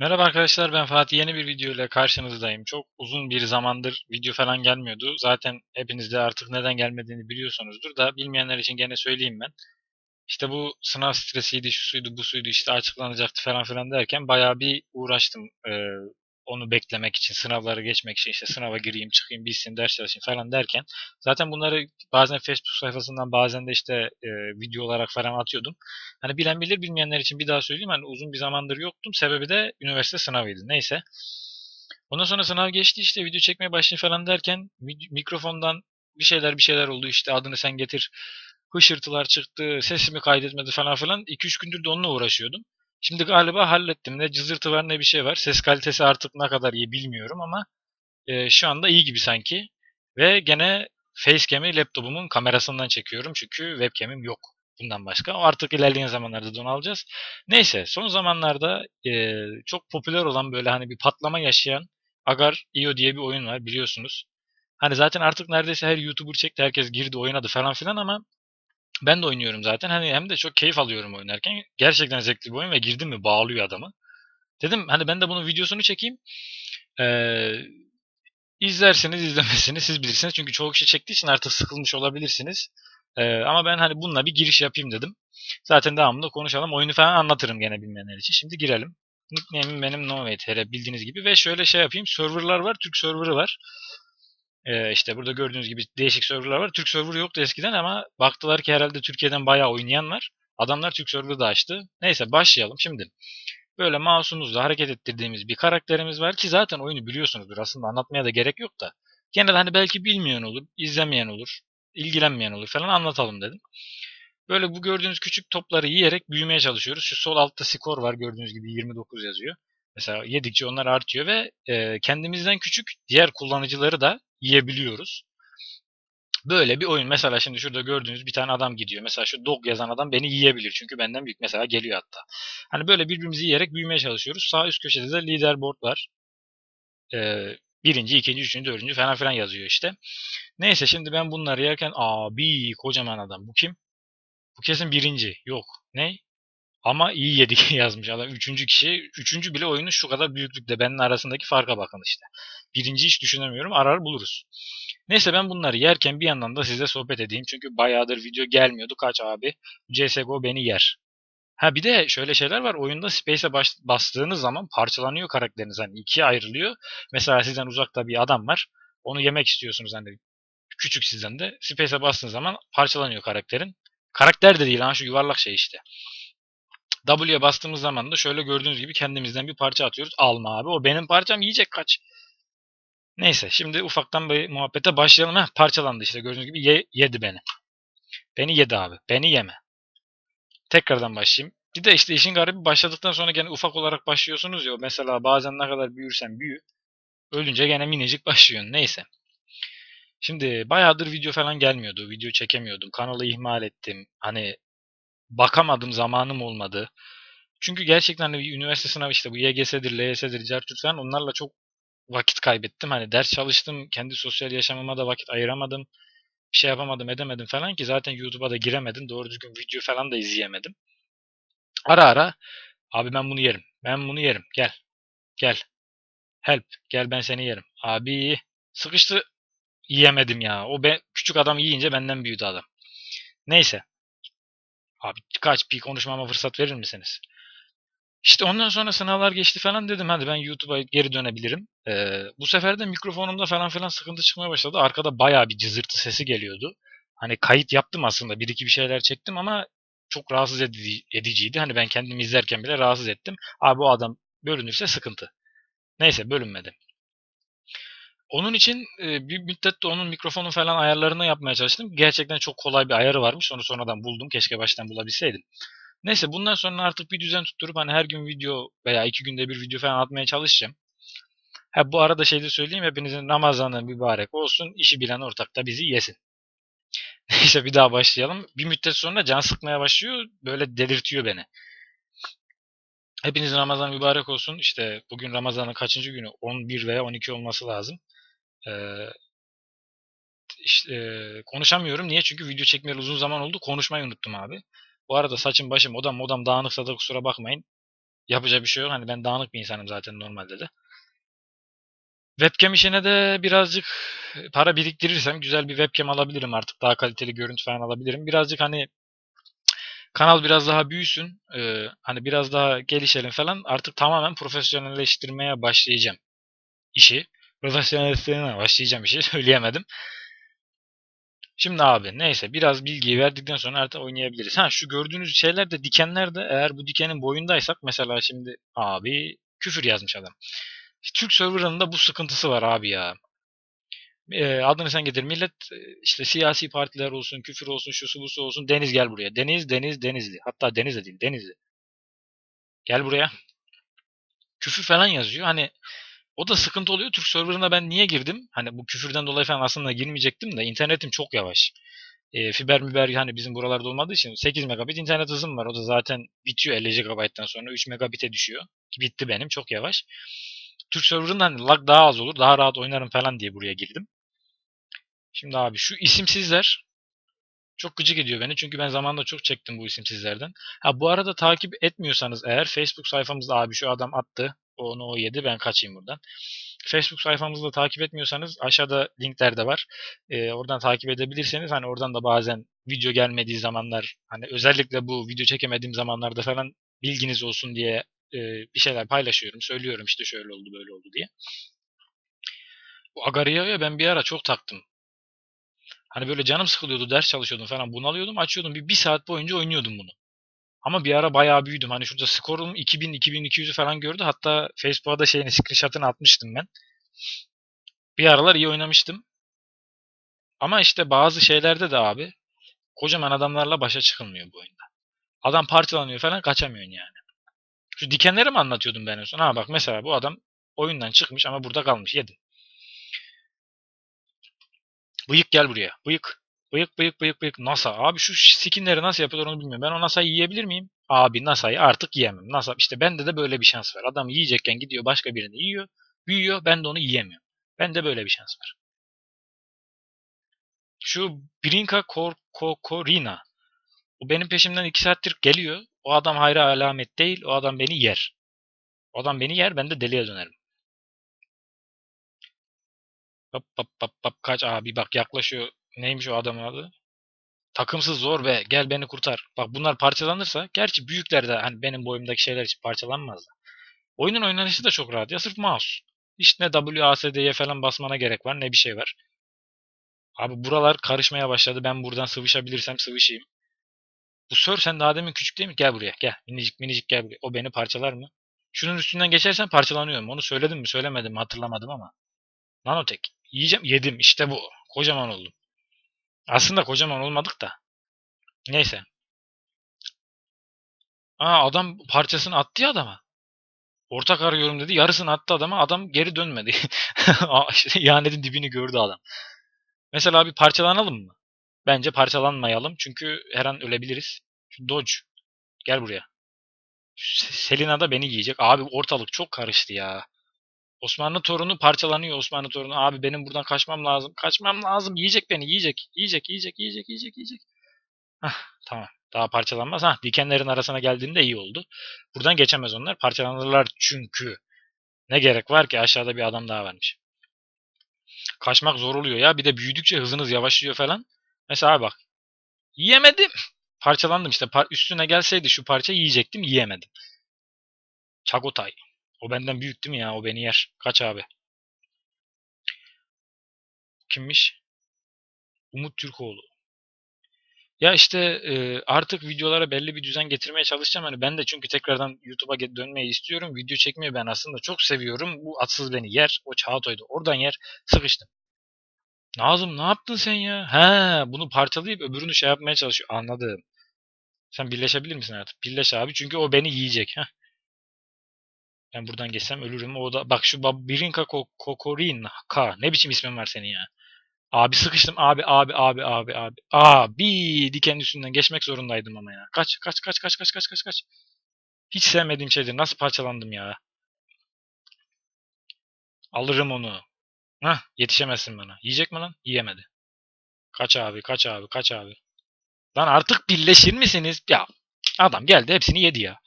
Merhaba arkadaşlar ben Fatih yeni bir video ile karşınızdayım. Çok uzun bir zamandır video falan gelmiyordu. Zaten hepiniz de artık neden gelmediğini biliyorsunuzdur da bilmeyenler için gene söyleyeyim ben. İşte bu sınav stresiydi, şu suydu, bu suydu işte açıklanacaktı falan filan derken bayağı bir uğraştım. Ee, onu beklemek için, sınavları geçmek için işte sınava gireyim, çıkayım, bilsin, ders çalışayım falan derken zaten bunları bazen Facebook sayfasından bazen de işte e, video olarak falan atıyordum. Hani bilen bilir, bilmeyenler için bir daha söyleyeyim. Hani uzun bir zamandır yoktum. Sebebi de üniversite sınavıydı. Neyse. Ondan sonra sınav geçti işte video çekmeye başlayayım falan derken mikrofondan bir şeyler bir şeyler oldu işte adını sen getir hışırtılar çıktı sesimi kaydetmedi falan filan 2-3 gündür de onunla uğraşıyordum. Şimdi galiba hallettim. Ne cızırtı var ne bir şey var. Ses kalitesi artık ne kadar iyi bilmiyorum ama e, şu anda iyi gibi sanki. Ve gene facecam'i laptopumun kamerasından çekiyorum çünkü webcam'im yok bundan başka. Artık ilerleyen zamanlarda da onu alacağız. Neyse son zamanlarda e, çok popüler olan böyle hani bir patlama yaşayan Agar IO diye bir oyun var biliyorsunuz. Hani zaten artık neredeyse her YouTuber çekti. Herkes girdi oynadı falan filan ama ben de oynuyorum zaten. Hani hem de çok keyif alıyorum oynarken. Gerçekten zevkli bir oyun ve girdim mi bağlıyor adamı. Dedim hani ben de bunun videosunu çekeyim. Ee, izlersiniz izlemesini siz bilirsiniz. Çünkü çoğu kişi çektiği için artık sıkılmış olabilirsiniz. Ee, ama ben hani bununla bir giriş yapayım dedim. Zaten devamında konuşalım. Oyunu falan anlatırım gene bilmeyenler için. Şimdi girelim. Nickname'im benim NoVTR bildiğiniz gibi. Ve şöyle şey yapayım. Serverlar var. Türk serverı var. Ee, işte burada gördüğünüz gibi değişik serverlar var. Türk server yoktu eskiden ama baktılar ki herhalde Türkiye'den bayağı oynayan var. Adamlar Türk serverı da açtı. Neyse başlayalım şimdi. Böyle mouse'umuzla hareket ettirdiğimiz bir karakterimiz var ki zaten oyunu biliyorsunuzdur. Aslında anlatmaya da gerek yok da. Gene de hani belki bilmeyen olur, izlemeyen olur, ilgilenmeyen olur falan anlatalım dedim. Böyle bu gördüğünüz küçük topları yiyerek büyümeye çalışıyoruz. Şu sol altta skor var gördüğünüz gibi 29 yazıyor. Mesela yedikçe onlar artıyor ve e, kendimizden küçük diğer kullanıcıları da yiyebiliyoruz. Böyle bir oyun. Mesela şimdi şurada gördüğünüz bir tane adam gidiyor. Mesela şu dog yazan adam beni yiyebilir. Çünkü benden büyük. Mesela geliyor hatta. Hani böyle birbirimizi yiyerek büyümeye çalışıyoruz. Sağ üst köşede de leaderboard var. Ee, birinci, ikinci, üçüncü, dördüncü falan filan yazıyor işte. Neyse şimdi ben bunları yerken abi kocaman adam. Bu kim? Bu kesin birinci. Yok. Ne? Ama iyi yedik yazmış adam. Üçüncü kişi. Üçüncü bile oyunun şu kadar büyüklükte. Benim arasındaki farka bakın işte. Birinci hiç düşünemiyorum. Arar buluruz. Neyse ben bunları yerken bir yandan da size sohbet edeyim. Çünkü bayağıdır video gelmiyordu. Kaç abi? CSGO beni yer. Ha bir de şöyle şeyler var. Oyunda Space'e bastığınız zaman parçalanıyor karakteriniz. Hani ikiye ayrılıyor. Mesela sizden uzakta bir adam var. Onu yemek istiyorsunuz hani küçük sizden de. Space'e bastığınız zaman parçalanıyor karakterin. Karakter de değil ha şu yuvarlak şey işte. W'ye bastığımız zaman da şöyle gördüğünüz gibi kendimizden bir parça atıyoruz. Alma abi. O benim parçam yiyecek kaç. Neyse şimdi ufaktan bir muhabbete başlayalım. Heh, parçalandı işte gördüğünüz gibi ye, yedi beni. Beni yedi abi. Beni yeme. Tekrardan başlayayım. Bir de işte işin garibi başladıktan sonra gene ufak olarak başlıyorsunuz ya. Mesela bazen ne kadar büyürsen büyü. Ölünce gene minicik başlıyorsun. Neyse. Şimdi bayağıdır video falan gelmiyordu. Video çekemiyordum. Kanalı ihmal ettim. Hani bakamadım zamanım olmadı. Çünkü gerçekten bir üniversite sınavı işte bu YGS'dir, LYS'dir, CERTÜT falan onlarla çok vakit kaybettim. Hani ders çalıştım, kendi sosyal yaşamıma da vakit ayıramadım. Bir şey yapamadım, edemedim falan ki zaten YouTube'a da giremedim. Doğru düzgün video falan da izleyemedim. Ara ara abi ben bunu yerim. Ben bunu yerim. Gel. Gel. Help. Gel ben seni yerim. Abi sıkıştı yiyemedim ya. O ben küçük adam yiyince benden büyüdü adam. Neyse. Abi kaç bir konuşmama fırsat verir misiniz? İşte ondan sonra sınavlar geçti falan dedim hadi ben YouTube'a geri dönebilirim. Ee, bu sefer de mikrofonumda falan filan sıkıntı çıkmaya başladı. Arkada bayağı bir cızırtı sesi geliyordu. Hani kayıt yaptım aslında bir iki bir şeyler çektim ama çok rahatsız ediciydi. Hani ben kendimi izlerken bile rahatsız ettim. Abi o adam bölünürse sıkıntı. Neyse bölünmedi. Onun için e, bir müddet de onun mikrofonu falan ayarlarını yapmaya çalıştım. Gerçekten çok kolay bir ayarı varmış. Onu sonradan buldum. Keşke baştan bulabilseydim. Neyse bundan sonra artık bir düzen tutturup hani her gün video veya iki günde bir video falan atmaya çalışacağım. Ha bu arada şey de söyleyeyim hepinizin Ramazanı mübarek olsun. işi bilen ortak da bizi yesin. Neyse bir daha başlayalım. Bir müddet sonra can sıkmaya başlıyor. Böyle delirtiyor beni. Hepinizin Ramazan mübarek olsun. İşte bugün Ramazan'ın kaçıncı günü? 11 veya 12 olması lazım. Ee, işte, e, konuşamıyorum. Niye? Çünkü video çekmeyeli uzun zaman oldu. Konuşmayı unuttum abi. Bu arada saçım başım odam modam dağınıksa da kusura bakmayın. Yapacak bir şey yok. Hani ben dağınık bir insanım zaten normalde de. Webcam işine de birazcık para biriktirirsem güzel bir webcam alabilirim artık. Daha kaliteli görüntü falan alabilirim. Birazcık hani kanal biraz daha büyüsün. E, hani biraz daha gelişelim falan. Artık tamamen profesyonelleştirmeye başlayacağım işi. Profesyonelleştirmeye başlayacağım işi. Söyleyemedim. Şimdi abi neyse biraz bilgiyi verdikten sonra artık oynayabiliriz. Ha şu gördüğünüz şeyler de dikenler de eğer bu dikenin boyundaysak mesela şimdi abi küfür yazmış adam. Türk serverında bu sıkıntısı var abi ya. E, adını sen getir. Millet işte siyasi partiler olsun, küfür olsun, şusu busu olsun. Deniz gel buraya. Deniz, Deniz, Denizli. Hatta Deniz de değil, Denizli. Gel buraya. Küfür falan yazıyor. Hani o da sıkıntı oluyor. Türk serverına ben niye girdim? Hani bu küfürden dolayı falan aslında girmeyecektim de internetim çok yavaş. E, fiber miber hani bizim buralarda olmadığı için 8 megabit internet hızım var. O da zaten bitiyor 50 GB'dan sonra 3 megabit'e düşüyor. Bitti benim çok yavaş. Türk serverında hani lag daha az olur. Daha rahat oynarım falan diye buraya girdim. Şimdi abi şu isimsizler çok gıcık ediyor beni. Çünkü ben zamanında çok çektim bu isimsizlerden. Ha bu arada takip etmiyorsanız eğer Facebook sayfamızda abi şu adam attı. Onu o yedi ben kaçayım buradan. Facebook sayfamızda takip etmiyorsanız aşağıda linkler de var. Ee, oradan takip edebilirseniz hani oradan da bazen video gelmediği zamanlar hani özellikle bu video çekemediğim zamanlarda falan bilginiz olsun diye e, bir şeyler paylaşıyorum. Söylüyorum işte şöyle oldu böyle oldu diye. Bu Agaria'ya ben bir ara çok taktım. Hani böyle canım sıkılıyordu, ders çalışıyordum falan bunalıyordum. Açıyordum bir, bir saat boyunca oynuyordum bunu. Ama bir ara bayağı büyüdüm. Hani şurada skorum 2000-2200'ü falan gördü. Hatta Facebook'a da şeyini screenshot'ını atmıştım ben. Bir aralar iyi oynamıştım. Ama işte bazı şeylerde de abi kocaman adamlarla başa çıkılmıyor bu oyunda. Adam parçalanıyor falan kaçamıyorsun yani. Şu dikenleri mi anlatıyordum ben en son? Ha bak mesela bu adam oyundan çıkmış ama burada kalmış. Yedin. Bıyık gel buraya. Bıyık. Bıyık bıyık bıyık bıyık. NASA. Abi şu skinleri nasıl yapıyorlar onu bilmiyorum. Ben o NASA'yı yiyebilir miyim? Abi NASA'yı artık yiyemem. NASA işte bende de böyle bir şans var. Adam yiyecekken gidiyor başka birini yiyor. Büyüyor. Ben de onu yiyemiyorum. Bende böyle bir şans var. Şu Brinka Korkorina. O benim peşimden iki saattir geliyor. O adam hayra alamet değil. O adam beni yer. O adam beni yer ben de deliye dönerim. Hop hop hop hop kaç abi bak yaklaşıyor. Neymiş o adamın adı? Takımsız zor be gel beni kurtar. Bak bunlar parçalanırsa gerçi büyükler de hani benim boyumdaki şeyler için parçalanmaz da. Oyunun oynanışı da çok rahat ya sırf mouse. Hiç ne WASD'ye falan basmana gerek var ne bir şey var. Abi buralar karışmaya başladı. Ben buradan sıvışabilirsem sıvışayım. Bu sör sen daha demin küçük değil mi? Gel buraya gel. Minicik minicik gel buraya. O beni parçalar mı? Şunun üstünden geçersen parçalanıyorum. Onu söyledim mi söylemedim mi hatırlamadım ama. Nanotek. Yiyeceğim. Yedim. İşte bu. Kocaman oldum. Aslında kocaman olmadık da. Neyse. Aa adam parçasını attı ya adama. Ortak arıyorum dedi. Yarısını attı adama. Adam geri dönmedi. İhanetin dibini gördü adam. Mesela bir parçalanalım mı? Bence parçalanmayalım. Çünkü her an ölebiliriz. Şu Dodge. Gel buraya. Selina da beni yiyecek. Abi ortalık çok karıştı ya. Osmanlı torunu parçalanıyor Osmanlı torunu. Abi benim buradan kaçmam lazım. Kaçmam lazım. Yiyecek beni. Yiyecek. Yiyecek. Yiyecek. Yiyecek. Yiyecek. Yiyecek. Hah, tamam. Daha parçalanmaz. Ha, dikenlerin arasına geldiğinde iyi oldu. Buradan geçemez onlar. Parçalanırlar çünkü. Ne gerek var ki aşağıda bir adam daha varmış. Kaçmak zor oluyor ya. Bir de büyüdükçe hızınız yavaşlıyor falan. Mesela bak. Yiyemedim. Parçalandım işte. Par üstüne gelseydi şu parça yiyecektim. Yiyemedim. Çagotay. O benden büyük değil mi ya? O beni yer. Kaç abi? Kimmiş? Umut Türkoğlu. Ya işte e, artık videolara belli bir düzen getirmeye çalışacağım. Hani ben de çünkü tekrardan YouTube'a dönmeyi istiyorum. Video çekmeyi ben aslında çok seviyorum. Bu atsız beni yer. O Çağatay'da oradan yer. Sıkıştım. Nazım ne yaptın sen ya? He, bunu parçalayıp öbürünü şey yapmaya çalışıyor. Anladım. Sen birleşebilir misin artık? Birleş abi çünkü o beni yiyecek. Heh. Ben buradan geçsem ölürüm. O da bak şu Birinka Kokorin Ka ne biçim ismin var senin ya? Abi sıkıştım abi abi abi abi abi. Abi diken üstünden geçmek zorundaydım ama ya. Kaç kaç kaç kaç kaç kaç kaç kaç. Hiç sevmediğim şeydir. Nasıl parçalandım ya? Alırım onu. Hah yetişemezsin bana. Yiyecek mi lan? Yiyemedi. Kaç abi kaç abi kaç abi. Lan artık birleşir misiniz? Ya adam geldi hepsini yedi ya.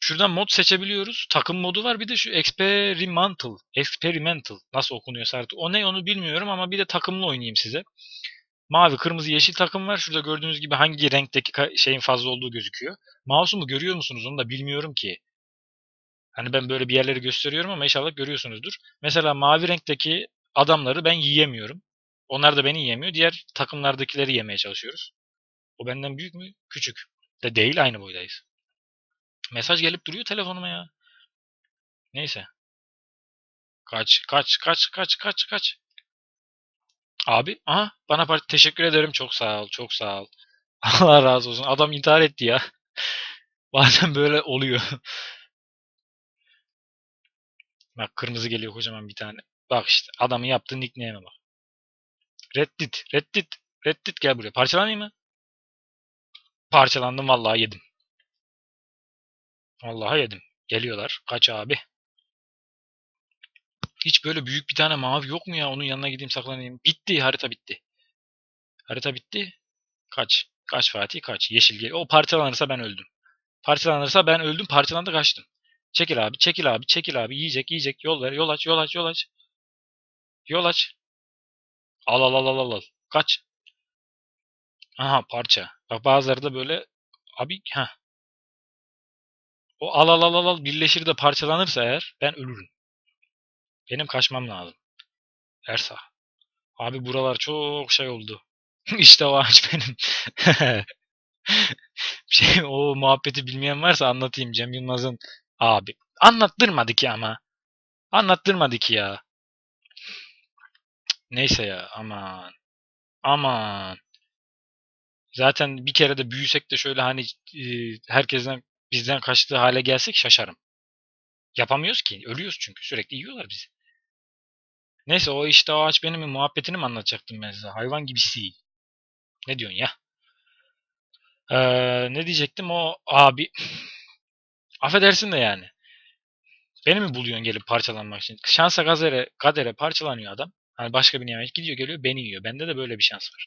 Şuradan mod seçebiliyoruz. Takım modu var. Bir de şu experimental. Experimental. Nasıl okunuyorsa artık. O ne onu bilmiyorum ama bir de takımlı oynayayım size. Mavi, kırmızı, yeşil takım var. Şurada gördüğünüz gibi hangi renkteki şeyin fazla olduğu gözüküyor. Mouse'umu görüyor musunuz? Onu da bilmiyorum ki. Hani ben böyle bir yerleri gösteriyorum ama inşallah görüyorsunuzdur. Mesela mavi renkteki adamları ben yiyemiyorum. Onlar da beni yiyemiyor. Diğer takımlardakileri yemeye çalışıyoruz. O benden büyük mü? Küçük. De değil aynı boydayız. Mesaj gelip duruyor telefonuma ya. Neyse. Kaç, kaç, kaç, kaç, kaç, kaç. Abi, aha bana part teşekkür ederim. Çok sağ ol, çok sağ ol. Allah razı olsun. Adam intihar etti ya. Bazen böyle oluyor. Bak kırmızı geliyor kocaman bir tane. Bak işte adamın yaptığı nickname'e bak. Reddit, Reddit, Reddit gel buraya. Parçalanayım mı? Parçalandım vallahi yedim. Vallahi yedim. Geliyorlar. Kaç abi? Hiç böyle büyük bir tane mavi yok mu ya? Onun yanına gideyim saklanayım. Bitti. Harita bitti. Harita bitti. Kaç. Kaç Fatih kaç. Yeşil gel. O parçalanırsa ben öldüm. Parçalanırsa ben öldüm. Parçalandı kaçtım. Çekil abi. Çekil abi. Çekil abi. Yiyecek yiyecek. Yol ver. Yol aç. Yol aç. Yol aç. Yol aç. Al al al al al. Kaç. Aha parça. Bak bazıları da böyle abi ha. O al al al al birleşir de parçalanırsa eğer ben ölürüm. Benim kaçmam lazım. Ersa. Abi buralar çok şey oldu. İşte o ağaç benim. şey o muhabbeti bilmeyen varsa anlatayım Cem Yılmaz'ın abi. Anlattırmadı ki ama. Anlattırmadı ki ya. Neyse ya aman. Aman. Zaten bir kere de büyüsek de şöyle hani e, herkesten bizden kaçtığı hale gelsek şaşarım. Yapamıyoruz ki. Ölüyoruz çünkü. Sürekli yiyorlar bizi. Neyse o işte o ağaç benim muhabbetini mi anlatacaktım ben size? Hayvan gibisi. Ne diyorsun ya? Ee, ne diyecektim o abi. Affedersin de yani. Beni mi buluyorsun gelip parçalanmak için? Şansa kadere, kadere parçalanıyor adam. Hani başka bir yemek gidiyor geliyor beni yiyor. Bende de böyle bir şans var.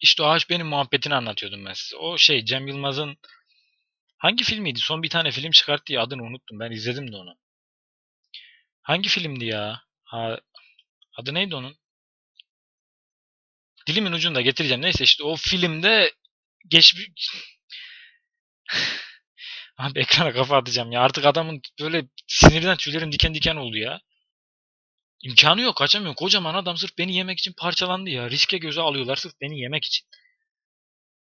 İşte o ağaç benim muhabbetini anlatıyordum ben size. O şey Cem Yılmaz'ın hangi filmiydi? Son bir tane film çıkarttı ya adını unuttum. Ben izledim de onu. Hangi filmdi ya? Ha, adı neydi onun? Dilimin ucunda getireceğim. Neyse işte o filmde geç Abi ekrana kafa atacağım ya. Artık adamın böyle sinirden tüylerim diken diken oldu ya. İmkanı yok kaçamıyor. Kocaman adam sırf beni yemek için parçalandı ya. Riske göze alıyorlar sırf beni yemek için.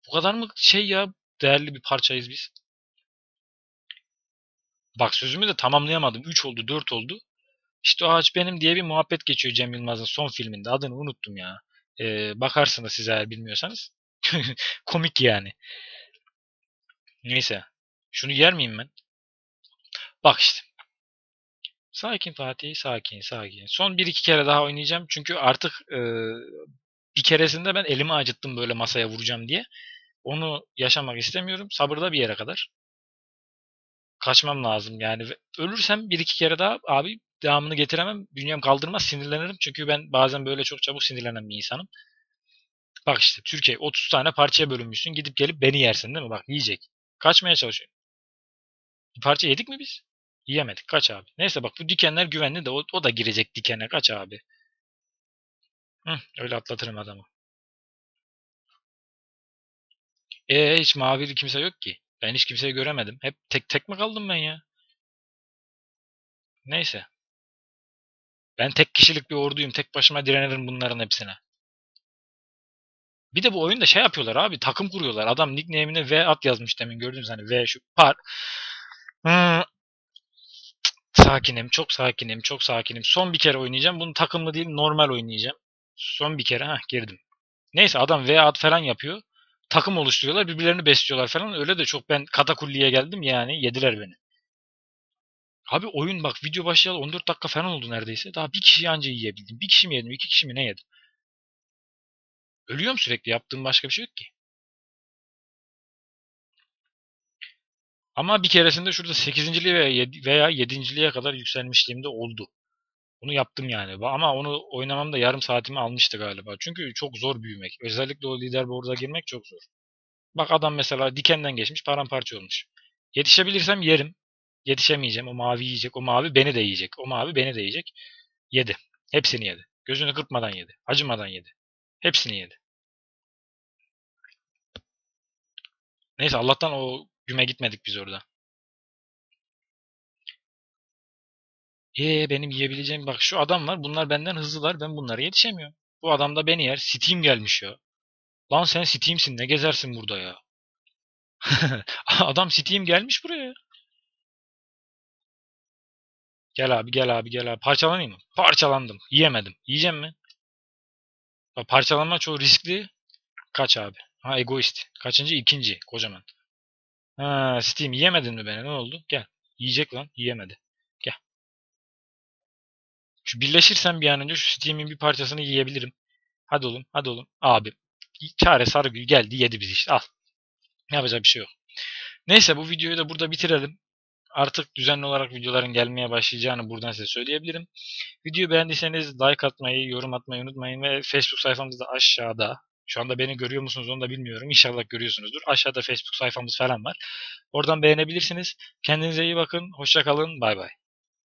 Bu kadar mı şey ya değerli bir parçayız biz. Bak sözümü de tamamlayamadım. 3 oldu 4 oldu. İşte o ağaç benim diye bir muhabbet geçiyor Cem Yılmaz'ın son filminde. Adını unuttum ya. Ee, bakarsınız siz eğer bilmiyorsanız. Komik yani. Neyse. Şunu yer miyim ben? Bak işte. Sakin Fatih, sakin, sakin. Son bir iki kere daha oynayacağım. Çünkü artık e, bir keresinde ben elimi acıttım böyle masaya vuracağım diye. Onu yaşamak istemiyorum. Sabırda bir yere kadar. Kaçmam lazım yani. Ölürsem bir iki kere daha abi devamını getiremem. Bünyem kaldırmaz sinirlenirim. Çünkü ben bazen böyle çok çabuk sinirlenen bir insanım. Bak işte Türkiye 30 tane parçaya bölünmüşsün. Gidip gelip beni yersin değil mi? Bak yiyecek. Kaçmaya çalışıyor. Bir parça yedik mi biz? Yiyemedik. Kaç abi. Neyse bak bu dikenler güvenli de o, o da girecek dikene. Kaç abi. Hı, öyle atlatırım adamı. E hiç mavili kimse yok ki. Ben hiç kimseyi göremedim. Hep tek tek mi kaldım ben ya? Neyse. Ben tek kişilik bir orduyum. Tek başıma direnirim bunların hepsine. Bir de bu oyunda şey yapıyorlar abi. Takım kuruyorlar. Adam nickname'ine V at yazmış demin gördünüz hani V şu par. Hmm. Sakinim, çok sakinim, çok sakinim. Son bir kere oynayacağım. Bunu takımlı değil, normal oynayacağım. Son bir kere, ha girdim. Neyse adam V at falan yapıyor. Takım oluşturuyorlar, birbirlerini besliyorlar falan. Öyle de çok ben katakulliye geldim yani yediler beni. Abi oyun bak video başlayalı 14 dakika falan oldu neredeyse. Daha bir kişi anca yiyebildim. Bir kişi mi yedim, iki kişi mi ne yedim? Ölüyorum sürekli. Yaptığım başka bir şey yok ki. Ama bir keresinde şurada 8. veya 7.liğe kadar yükselmişliğim de oldu. Bunu yaptım yani. Ama onu oynamam da yarım saatimi almıştı galiba. Çünkü çok zor büyümek. Özellikle o liderboard'a girmek çok zor. Bak adam mesela dikenden geçmiş paramparça olmuş. Yetişebilirsem yerim. Yetişemeyeceğim. O mavi yiyecek. O mavi beni de yiyecek. O mavi beni de yiyecek. Yedi. Hepsini yedi. Gözünü kırpmadan yedi. Acımadan yedi. Hepsini yedi. Neyse Allah'tan o güme gitmedik biz orada. Ee benim yiyebileceğim bak şu adam var. Bunlar benden hızlılar. Ben bunlara yetişemiyorum. Bu adam da beni yer. Steam gelmiş ya. Lan sen Steam'sin ne gezersin burada ya. adam Steam gelmiş buraya. Gel abi gel abi gel abi. Parçalanayım mı? Parçalandım. Yiyemedim. Yiyeceğim mi? Bak, parçalanma çok riskli. Kaç abi? Ha egoist. Kaçıncı? İkinci. Kocaman. Ha Steam yiyemedin mi beni? Ne oldu? Gel. Yiyecek lan. Yiyemedi. Şu birleşirsem bir an önce şu Steam'in bir parçasını yiyebilirim. Hadi oğlum. Hadi oğlum. Abi. Çare Sarıgül geldi yedi bizi işte. Al. Ne yapacak bir şey yok. Neyse bu videoyu da burada bitirelim. Artık düzenli olarak videoların gelmeye başlayacağını buradan size söyleyebilirim. Videoyu beğendiyseniz like atmayı, yorum atmayı unutmayın ve Facebook sayfamız da aşağıda. Şu anda beni görüyor musunuz onu da bilmiyorum. İnşallah görüyorsunuzdur. Aşağıda Facebook sayfamız falan var. Oradan beğenebilirsiniz. Kendinize iyi bakın. Hoşça kalın. Bay bay.